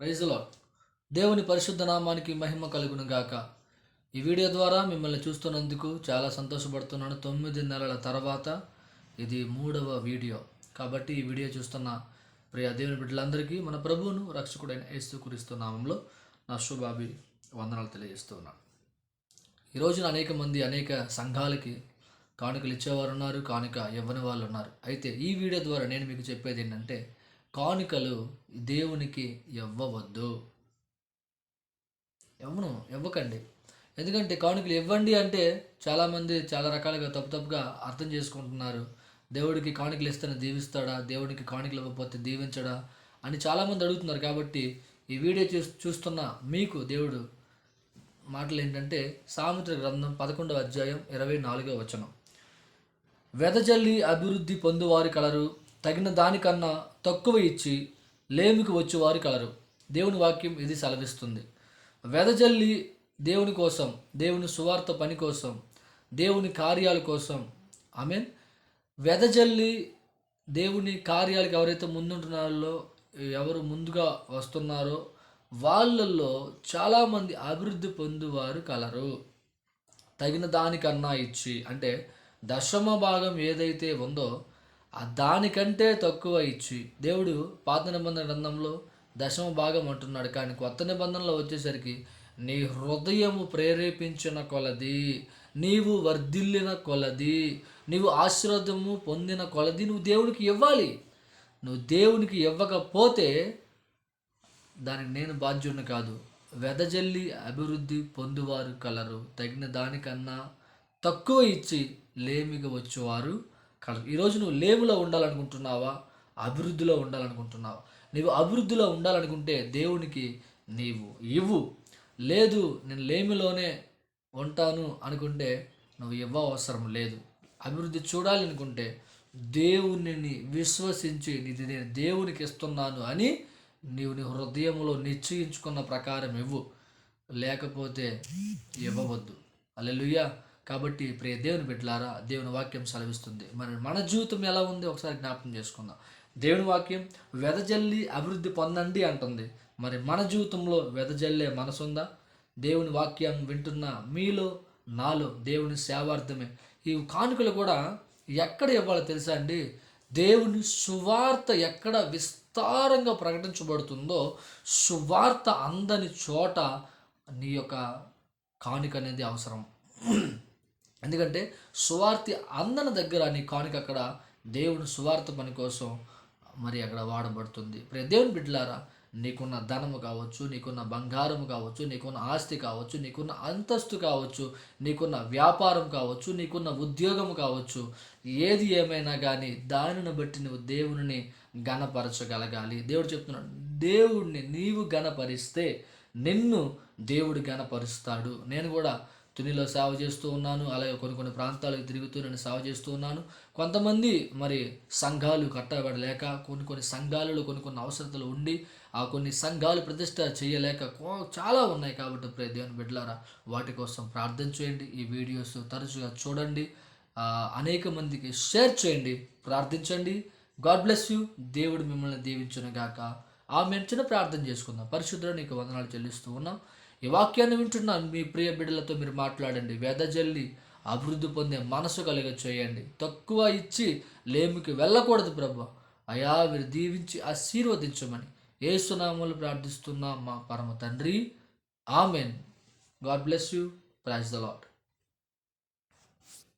ప్రైజ్లో దేవుని పరిశుద్ధ నామానికి మహిమ కలుగును గాక. ఈ వీడియో ద్వారా మిమ్మల్ని చూస్తున్నందుకు చాలా సంతోషపడుతున్నాను. తొమ్మిది నెలల తర్వాత ఇది మూడవ వీడియో. కాబట్టి ఈ వీడియో చూస్తున్న ప్రియ దేవుని బిడ్డలందరికీ మన ప్రభువును రక్షకుడైన యేసు క్రీస్తు నామంలో నా శుభాభి వందనాలు తెలియజేస్తున్నాను. ఈ రోజున అనేక మంది అనేక సంఘాలకి కానుకలు ఇచ్చేవారు ఉన్నారు కానుక ఇవ్వని వాళ్ళు ఉన్నారు అయితే ఈ వీడియో ద్వారా నేను మీకు చెప్పేది ఏంటంటే కానుకలు దేవునికి ఇవ్వవద్దు. ఇవ్వను ఇవ్వకండి. ఎందుకంటే కానుకలు ఇవ్వండి అంటే చాలామంది చాలా రకాలుగా తప్పు తప్పుగా అర్థం చేసుకుంటున్నారు. దేవుడికి కానుకలు ఇస్తేనే దీవిస్తాడా? దేవుడికి కానుకలు ఇవ్వకపోతే దీవించడా? అని చాలామంది అడుగుతున్నారు కాబట్టి ఈ వీడియో చూ చూస్తున్న మీకు దేవుడు మాటలు ఏంటంటే సామెత్ర గ్రంథం పదకొండవ అధ్యాయం ఇరవై నాలుగవ వచనం. వెదజల్లి అభివృద్ధి పొందువారి కలరు తగిన దానికన్నా తక్కువ ఇచ్చి లేమికి వచ్చేవారు కలరు. దేవుని వాక్యం ఇది సెలవిస్తుంది. వెదజల్లి దేవుని కోసం దేవుని సువార్త పని కోసం దేవుని కార్యాల కోసం. ఐ మీన్ వెదజల్లి దేవుని కార్యాలకు ఎవరైతే ముందుంటున్నారో ఎవరు ముందుగా వస్తున్నారో వాళ్ళల్లో చాలామంది అభివృద్ధి పొందువారు కలరు. తగిన దానికన్నా ఇచ్చి అంటే దశమ భాగం ఏదైతే ఉందో దానికంటే తక్కువ ఇచ్చి దేవుడు పాత నిబంధన గ్రంథంలో దశమ భాగం అంటున్నాడు. కానీ కొత్త నిబంధనలో వచ్చేసరికి నీ హృదయము ప్రేరేపించిన కొలది నీవు వర్ధిల్లిన కొలది నీవు ఆశీర్వాదము పొందిన కొలది నువ్వు దేవునికి ఇవ్వాలి. నువ్వు దేవునికి ఇవ్వకపోతే దానికి నేను బాధ్యుడిని కాదు. వెదజల్లి అభివృద్ధి పొందువారు కలరు. తగిన దానికన్నా తక్కువ ఇచ్చి లేమిగా వచ్చేవారు కలరు ఈరోజు నువ్వు లేవులో ఉండాలనుకుంటున్నావా? అభివృద్ధిలో ఉండాలనుకుంటున్నావా? నీవు అభివృద్ధిలో ఉండాలనుకుంటే దేవునికి నీవు ఇవ్వు. లేదు నేను లేమిలోనే ఉంటాను అనుకుంటే నువ్వు ఇవ్వ అవసరం లేదు. అభివృద్ధి చూడాలి అనుకుంటే దేవునిని విశ్వసించి ఇది నేను దేవునికి ఇస్తున్నాను అని నీవు నీ హృదయంలో నిశ్చయించుకున్న ప్రకారం ఇవ్వు. లేకపోతే ఇవ్వవద్దు. అల్లెలుయ్యా కాబట్టి ప్రియ దేవుని బిడ్డలారా దేవుని వాక్యం సెలవిస్తుంది. మరి మన జీవితం ఎలా ఉంది? ఒకసారి జ్ఞాపకం చేసుకుందాం. దేవుని వాక్యం వెదజల్లి అభివృద్ధి పొందండి అంటుంది. మరి మన జీవితంలో వెదజల్లే మనసుందా? దేవుని వాక్యం వింటున్న మీలో నాలో దేవుని సేవార్థమే. ఈ కానుకలు కూడా ఎక్కడ ఇవ్వాలో తెలుసా అండి? దేవుని సువార్త ఎక్కడ విస్తారంగా ప్రకటించబడుతుందో సువార్త అందని చోట నీ యొక్క కానుక అనేది అవసరం. ఎందుకంటే సువార్తి అందన దగ్గర నీ కానుక అక్కడ దేవుని సువార్త పని కోసం మరి అక్కడ వాడబడుతుంది. ప్రియ దేవుని బిడ్డలారా నీకున్న ధనము కావచ్చు నీకున్న బంగారము కావచ్చు నీకున్న ఆస్తి కావచ్చు నీకున్న అంతస్తు కావచ్చు నీకున్న వ్యాపారం కావచ్చు నీకున్న ఉద్యోగం కావచ్చు ఏది ఏమైనా కానీ దానిని బట్టి నువ్వు దేవుని గణపరచగలగాలి. దేవుడు చెప్తున్నాడు దేవుడిని నీవు గణపరిస్తే నిన్ను దేవుడు గణపరుస్తాడు. నేను కూడా తునిలో సేవ చేస్తూ ఉన్నాను. అలాగే కొన్ని కొన్ని ప్రాంతాలకు తిరుగుతూ నేను సేవ చేస్తూ ఉన్నాను. కొంతమంది మరి సంఘాలు కట్టబడలేక కొన్ని కొన్ని సంఘాలలో కొన్ని కొన్ని అవసరతలు ఉండి ఆ కొన్ని సంఘాలు ప్రతిష్ట చేయలేక చాలా ఉన్నాయి కాబట్టి ప్రే దేవుని బిడ్డలారా వాటి కోసం ప్రార్థన చేయండి. ఈ వీడియోస్ తరచుగా చూడండి. అనేక మందికి షేర్ చేయండి. ప్రార్థించండి. God bless you. దేవుడు మిమ్మల్ని దీవించును గాక ఆ చిన్న ప్రార్థన చేసుకుందాం. పరిశుద్ధుడు నీకు వందనాలు చెల్లిస్తూ ఉన్నాం. ఈ వాక్యాన్ని వింటున్న మీ ప్రియ బిడ్డలతో మీరు మాట్లాడండి. వేదజల్లి అభివృద్ధి పొందే మనసు కలిగ చేయండి. తక్కువ ఇచ్చి లేమికి వెళ్ళకూడదు ప్రభు. అయా మీరు దీవించి ఆశీర్వదించమని ఏసునామలు ప్రార్థిస్తున్నా మా పరమ తండ్రి. Amen. God bless you. Praise the Lord